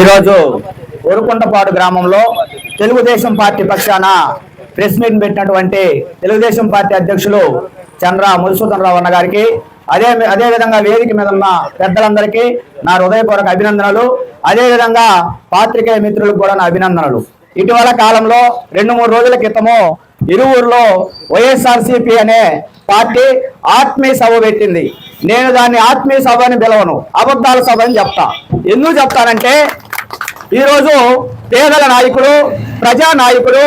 ఈరోజు ఉరుకుంటపాడు గ్రామంలో తెలుగుదేశం పార్టీ పక్షాన ప్రెస్ మీట్ పెట్టినటువంటి తెలుగుదేశం పార్టీ అధ్యక్షులు చంద్ర మధుసూదన్ రావు అన్న గారికి అదే అదే విధంగా వేదిక మీద ఉన్న పెద్దలందరికీ నా హృదయపూర్వక అభినందనలు అదేవిధంగా పాత్రికేయ మిత్రులకు కూడా నా అభినందనలు. ఇటీవల కాలంలో రెండు మూడు రోజుల క్రితము ఇరువురులో వైఎస్ఆర్సీపీ అనే పార్టీ ఆత్మీయ సభ పెట్టింది. నేను దాన్ని ఆత్మీయ సభ అని పిలవను. అబద్ధాల సభ అని చెప్తా. ఎందుకు చెప్తానంటే ఈరోజు పేదల నాయకుడు ప్రజా నాయకుడు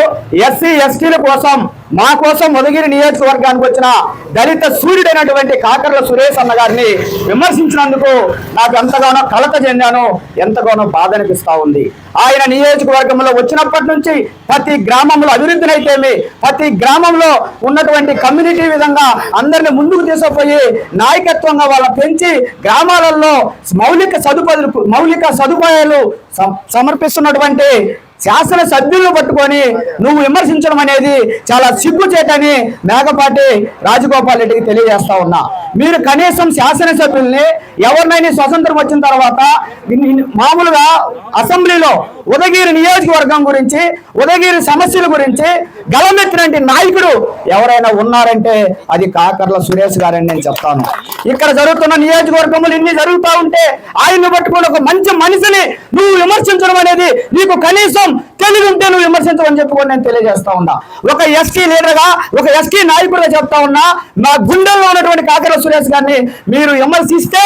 ఎస్సీ ఎస్టీల కోసం మా కోసం ఉదగిరి నియోజకవర్గానికి వచ్చిన దళిత సూర్యుడైనటువంటి కాకర్ల సురేష్ అన్న గారిని విమర్శించినందుకు నాకు ఎంతగానో కలత చెందాను ఎంతగానో బాధ అనిపిస్తా ఉంది. ఆయన నియోజకవర్గంలో వచ్చినప్పటి నుంచి ప్రతి గ్రామంలో అభివృద్ధినైతేమి ప్రతి గ్రామంలో ఉన్నటువంటి కమ్యూనిటీ విధంగా అందరిని ముందుకు తీసుకుపోయి నాయకత్వంగా వాళ్ళ పెంచి గ్రామాలలో మౌలిక సదుపాయాలు మౌలిక సదుపాయాలు సమర్పిస్తున్నటువంటి శాసన సభ్యులను పట్టుకొని నువ్వు విమర్శించడం అనేది చాలా సిగ్గుచేటని మేకపాటి రాజగోపాల్ రెడ్డికి తెలియజేస్తా ఉన్నా. మీరు కనీసం శాసనసభ్యుల్ని ఎవరినైనా స్వతంత్రం వచ్చిన తర్వాత మామూలుగా అసెంబ్లీలో ఉదగిరి నియోజకవర్గం గురించి ఉదగిరి సమస్యల గురించి గలమెత్తినటువంటి నాయకుడు ఎవరైనా ఉన్నారంటే అది కాకర్ల సురేష్ గారని నేను చెప్తాను. ఇక్కడ జరుగుతున్న నియోజకవర్గములు ఇన్ని జరుగుతూ ఉంటే ఆయన్ని పట్టుకొని ఒక మంచి మనిషిని నువ్వు విమర్శించడం అనేది నీకు కనీసం తెలివి ఉంటే నువ్వు విమర్శించమని చెప్పుకొని నేను తెలియజేస్తా ఉన్నా. ఒక ఎస్టీ లీడర్గా ఒక ఎస్టీ నాయకుడిగా చెప్తా ఉన్నా నా గుండెల్లో ఉన్నటువంటి కాకర సురేష్ గారిని మీరు విమర్శిస్తే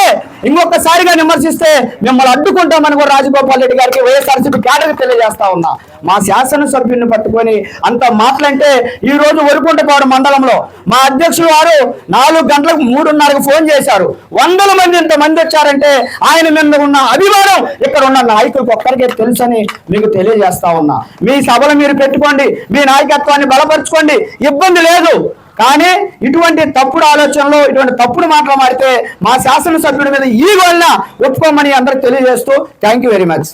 ఇంకొకసారిగా విమర్శిస్తే మిమ్మల్ని అడ్డుకుంటామని కూడా రాజగోపాల్ రెడ్డి గారికి వైఎస్ఆర్సీపీ క్యాడర్కి తెలియజేస్తా ఉన్నా. మా శాసనసభ్యుని పట్టుకొని అంత మాటలంటే ఈ రోజు వరుకుంటపాడు మండలంలో మా అధ్యక్షుడు వారు నాలుగు గంటలకు మూడున్నరకు ఫోన్ చేశారు. వందల మంది ఇంత మంది వచ్చారంటే ఆయన మీద ఉన్న అభిమానం ఇక్కడ ఉన్న నాయకులకు ఒక్కరికే తెలుసని మీకు తెలియజేస్తా ఉన్నా. మీ సభలు మీరు పెట్టుకోండి మీ నాయకత్వాన్ని బలపరచుకోండి. ఇబ్బంది లేదు. కానీ ఇటువంటి తప్పుడు ఆలోచనలు ఇటువంటి తప్పుడు మాటలు మాడితే మా శాసనసభ్యుడి మీద ఈ వల్ల ఒప్పుకోమని అందరికి తెలియజేస్తూ థ్యాంక్ యూ వెరీ మచ్